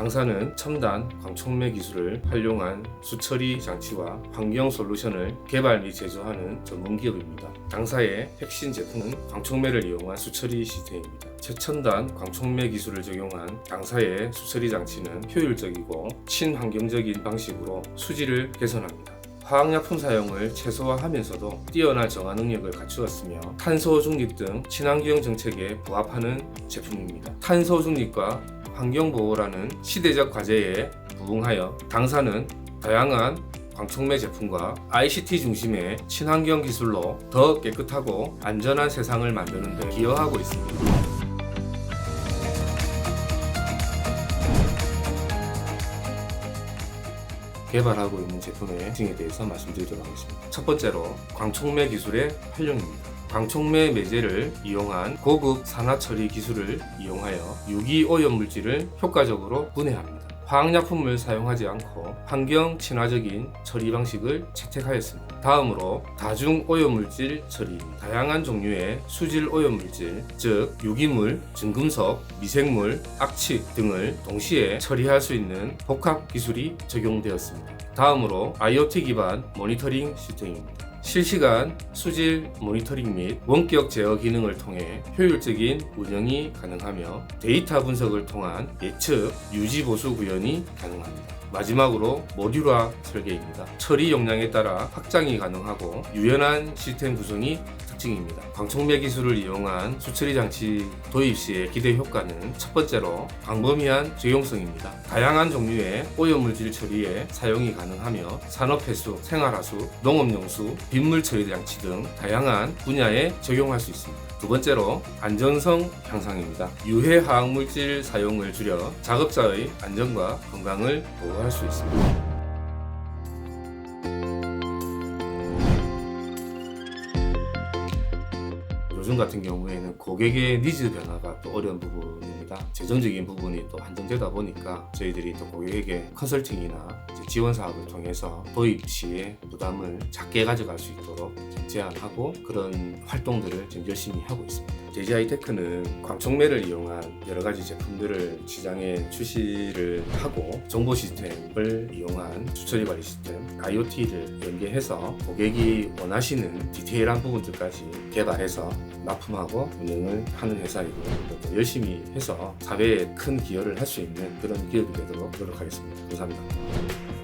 당사는 첨단 광촉매 기술을 활용한 수처리 장치와 환경 솔루션을 개발 및 제조하는 전문 기업입니다. 당사의 핵심 제품은 광촉매를 이용한 수처리 시스템입니다. 최첨단 광촉매 기술을 적용한 당사의 수처리 장치는 효율적이고 친환경적인 방식으로 수질을 개선합니다. 화학약품 사용을 최소화하면서도 뛰어난 정화 능력을 갖추었으며 탄소 중립 등 친환경 정책에 부합하는 제품입니다. 탄소 중립과 환경 보호라는 시대적 과제에 부응하여 당사는 다양한 광촉매 제품과 ICT 중심의 친환경 기술로 더 깨끗하고 안전한 세상을 만드는 데 기여하고 있습니다. 개발하고 있는 제품의 특징에 대해서 말씀드리도록 하겠습니다. 첫 번째로 광촉매 기술의 활용입니다. 광촉매 매제를 이용한 고급 산화 처리 기술을 이용하여 유기 오염 물질을 효과적으로 분해합니다. 화학약품을 사용하지 않고 환경 친화적인 처리 방식을 채택하였습니다. 다음으로 다중 오염물질 처리, 다양한 종류의 수질 오염물질, 즉 유기물, 증금속, 미생물, 악취 등을 동시에 처리할 수 있는 복합 기술이 적용되었습니다. 다음으로 IoT 기반 모니터링 시스템입니다. 실시간 수질 모니터링 및 원격 제어 기능을 통해 효율적인 운영이 가능하며 데이터 분석을 통한 예측, 유지 보수 구현이 가능합니다. 마지막으로 모듈화 설계입니다. 처리 용량에 따라 확장이 가능하고 유연한 시스템 구성이 특징입니다. 광촉매 기술을 이용한 수처리 장치 도입 시의 기대 효과는 첫 번째로 광범위한 적용성입니다. 다양한 종류의 오염물질 처리에 사용이 가능하며 산업폐수, 생활하수, 농업용수, 빗물 처리 장치 등 다양한 분야에 적용할 수 있습니다. 두 번째로 안전성 향상입니다. 유해 화학물질 사용을 줄여 작업자의 안전과 건강을 보호 할 수 있습니다. 요즘 같은 경우에는 고객의 니즈 변화가 또 어려운 부분입니다. 재정적인 부분이 또 한정되다 보니까 저희들이 또 고객에게 컨설팅이나 지원 사업을 통해서 도입 시에 부담을 작게 가져갈 수 있도록 좀 제안하고 그런 활동들을 지금 열심히 하고 있습니다. JGI 테크는 광촉매를 이용한 여러 가지 제품들을 시장에 출시를 하고 정보 시스템을 이용한 수처리 관리 시스템, IoT를 연계해서 고객이 원하시는 디테일한 부분들까지 개발해서 납품하고 운영을 하는 회사이고 또 열심히 해서 사회에 큰 기여를 할 수 있는 그런 기업이 되도록 노력하겠습니다. 감사합니다.